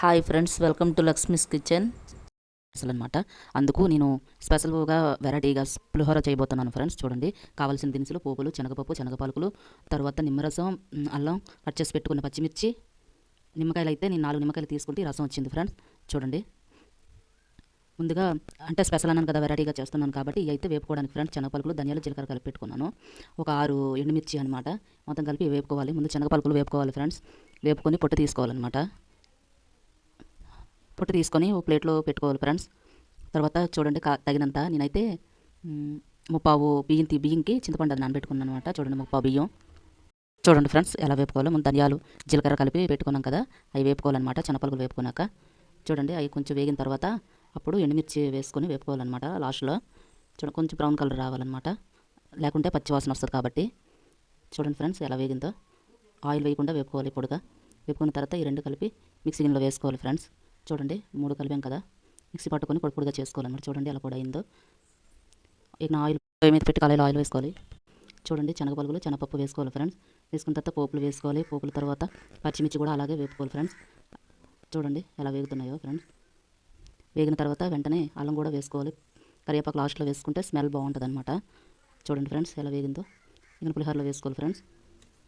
Hi friends welcome to Lakshmi's kitchen అసలు అనమాట అందుకు నేను స్పెషల్గా వెరైటీగా పులిహోర చేయబోతున్నాను ఫ్రెండ్స్ చూడండి. కావాల్సిన దినుసులు పోపులు శనగపప్పు శనగపాలకులు తర్వాత నిమ్మరసం అల్లం కట్ చేసి పెట్టుకున్న పచ్చిమిర్చి నిమ్మకాయలు అయితే నేను నాలుగు నిమ్మకాయలు తీసుకుంటే ఈ రసం వచ్చింది ఫ్రెండ్స్ చూడండి. ముందుగా అంటే స్పెషల్ అన్నాను కదా వెరైటీగా చేస్తున్నాను కాబట్టి ఇవి అయితే వేపుకోవడానికి ఫ్రెండ్స్ శనగపలుకులు ధనియాలు జీలకర్ర కలిపి పెట్టుకున్నాను. ఒక ఆరు ఎండుమిర్చి అనమాట మొత్తం కలిపి వేపుకోవాలి. ముందు శనగపలుకులు వేపుకోవాలి ఫ్రెండ్స్ వేపుకొని పొట్టు తీసుకోవాలన్నమాట. పొట్టు తీసుకొని ఒక ప్లేట్లో పెట్టుకోవాలి ఫ్రెండ్స్. తర్వాత చూడండి కా తగినంత నేనైతే ముప్పావు బియ్యం తీ బియ్యంకి చింతపండు అది నానబెట్టుకున్నాను అనమాట చూడండి ముప్పావు బియ్యం. చూడండి ఫ్రెండ్స్ ఎలా వేపుకోవాలో. ముందు ధనియాలు జీలకర్ర కలిపి పెట్టుకున్నాం కదా అవి వేపుకోవాలన్నమాట. శనపలుకులు వేపుకున్నాక. చూడండి అవి కొంచెం వేగిన తర్వాత అప్పుడు ఎండుమిర్చి వేసుకొని వేపుకోవాలన్నమాట లాస్ట్లో. చూడండి కొంచెం బ్రౌన్ కలర్ రావాలన్నమాట. లేకుంటే పచ్చి వాసన వస్తుంది కాబట్టి. చూడండి ఫ్రెండ్స్ ఎలా వేగిందో. ఆయిల్ వేయకుండా వేపుకోవాలి పొడిగా. వేపుకున్న తర్వాత ఈ రెండు కలిపి మిక్సీ గిన్నెలో వేసుకోవాలి ఫ్రెండ్స్. చూడండి మూడు కలిపాం కదా. మిక్సీ పట్టుకొని పొడి పొడిగా చేసుకోవాలన్నమాట చూడండి ఎలా కూడా అయిందో. ఇక ఆయిల్ మీద పెట్టి కళాయిలో ఆయిల్ వేసుకోవాలి. చూడండి శనగపలుగులు శనగపప్పు వేసుకోవాలి ఫ్రెండ్స్. వేసుకున్న తర్వాత పోపులు వేసుకోవాలి. పోపుల తర్వాత పచ్చిమిర్చి కూడా అలాగే వేపుకోవాలి ఫ్రెండ్స్. చూడండి ఎలా వేగుతున్నాయో ఫ్రెండ్స్. వేగిన తర్వాత వెంటనే అల్లం కూడా వేసుకోవాలి. కరివేపాకు లాస్ట్లో వేసుకుంటే స్మెల్ బాగుంటుంది అనమాట చూడండి ఫ్రెండ్స్ ఎలా వేగిందో. ఇక పులిహోరలో వేసుకోవాలి ఫ్రెండ్స్.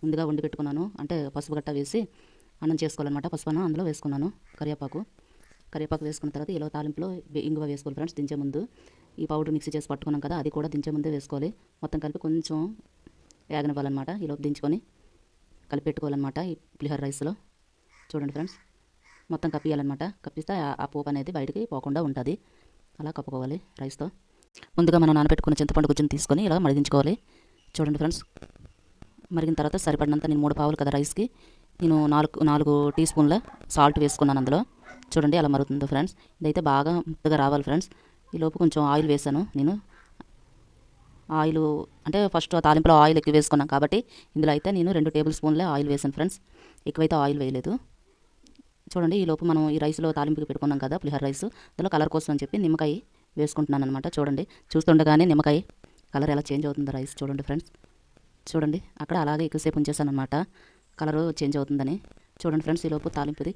ముందుగా వండి పెట్టుకున్నాను. అంటే పసుపు గట్ట వేసి అన్నం చేసుకోవాలన్నమాట. పసుపు అన్నం అందులో వేసుకున్నాను. కరివేపాకు. కరివేపాకు వేసుకున్న తర్వాత ఇలా తాలింపులో ఇంగువ వేసుకోవాలి ఫ్రెండ్స్ దించే ముందు. ఈ పౌడర్ మిక్సీ చేసి పట్టుకున్నాం కదా అది కూడా దించే ముందే వేసుకోవాలి. మొత్తం కలిపి కొంచెం వేగనివ్వాలన్నమాట ఇలా దించుకొని. కలిపి పెట్టుకోవాలన్నమాట ఈ పులిహోర రైస్లో. చూడండి ఫ్రెండ్స్ మొత్తం కప్పియాలన్నమాట కప్పిస్తే ఆ- పోపు అనేది బయటికి పోకుండా ఉంటుంది. అలా కప్పుకోవాలి రైస్తో. ముందుగా మనం నానబెట్టుకున్న చింతపండు గుజ్జును తీసుకొని ఇలా మరిగించుకోవాలి. చూడండి ఫ్రెండ్స్ మరిగిన తర్వాత సరిపడినంత నేను మూడు పావులు కదా రైస్కి. నేను నాలుగు నాలుగు టీ స్పూన్ల సాల్ట్ వేసుకున్నాను అందులో. చూడండి అలా మరుగుతుందో ఫ్రెండ్స్. ఇదైతే బాగా ముద్దగా రావాలి ఫ్రెండ్స్. ఈ లోపు కొంచెం ఆయిల్ వేసాను నేను. ఆయిల్ అంటే ఫస్ట్ తాలింపులో ఆయిల్ ఎక్కువ వేసుకున్నాం కాబట్టి ఇందులో అయితే నేను రెండు టేబుల్ స్పూన్లే ఆయిల్ వేసాను ఫ్రెండ్స్. ఎక్కువైతే ఆయిల్ వేయలేదు. చూడండి ఈ లోపు మనం ఈ రైస్లో తాలింపుకి పెట్టుకున్నాం కదా పులిహోర రైస్. అందులో కలర్ కోసం అని చెప్పి నిమ్మకాయ వేసుకుంటున్నాను అనమాట చూడండి. చూస్తుండగానే నిమ్మకాయ కలర్ ఎలా చేంజ్ అవుతుందో రైస్ చూడండి ఫ్రెండ్స్. చూడండి. అక్కడ అలాగే ఎక్కువసేపు ఉంచేసాను అనమాట కలరు చేంజ్ అవుతుందని. చూడండి ఫ్రెండ్స్ ఈ లోపు తాలింపుది.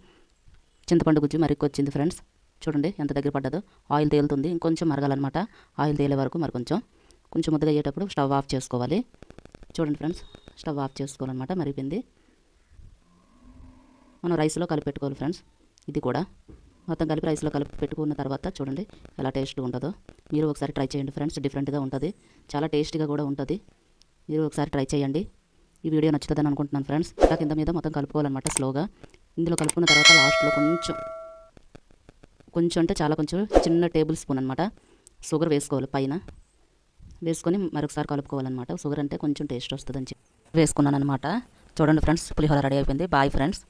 చింతపండు గుజ్జు మరికొచ్చింది ఫ్రెండ్స్. చూడండి ఎంత దగ్గర పడ్డదో. ఆయిల్ తేలుతుంది. ఇంకొంచెం మరగాలన్నమాట. ఆయిల్ తేలే వరకు మరి కొంచెం. కొంచెం ముద్దగా అయ్యేటప్పుడు స్టవ్ ఆఫ్ చేసుకోవాలి. చూడండి ఫ్రెండ్స్ స్టవ్ ఆఫ్ చేసుకోవాలన్నమాట మరిపోయింది మనం రైస్లో కలిపి పెట్టుకోవాలి ఫ్రెండ్స్. ఇది కూడా. మొత్తం కలిపి రైస్లో కలిపి పెట్టుకున్న తర్వాత చూడండి ఎలా టేస్ట్ ఉంటుందో. మీరు ఒకసారి ట్రై చేయండి ఫ్రెండ్స్. డిఫరెంట్గా ఉంటుంది. చాలా టేస్టీగా కూడా ఉంటుంది. మీరు ఒకసారి ట్రై చేయండి. ఈ వీడియో నచ్చుతుందని అనుకుంటున్నాను ఫ్రెండ్స్. ఇలా కింద మీద మొత్తం కలుపుకోవాలన్నమాట స్లోగా. ఇందులో కలుపుకున్న తర్వాత లాస్ట్లో కొంచెం కొంచెం అంటే చాలా కొంచెం చిన్న టేబుల్ స్పూన్ అనమాట షుగర్ వేసుకోవాలి పైన. వేసుకొని మరొకసారి కలుపుకోవాలన్నమాట. షుగర్ అంటే కొంచెం టేస్ట్ వస్తుందని చెప్పి వేసుకున్నాను అనమాట చూడండి ఫ్రెండ్స్ పులిహోర రెడీ అయిపోయింది. Bye friends.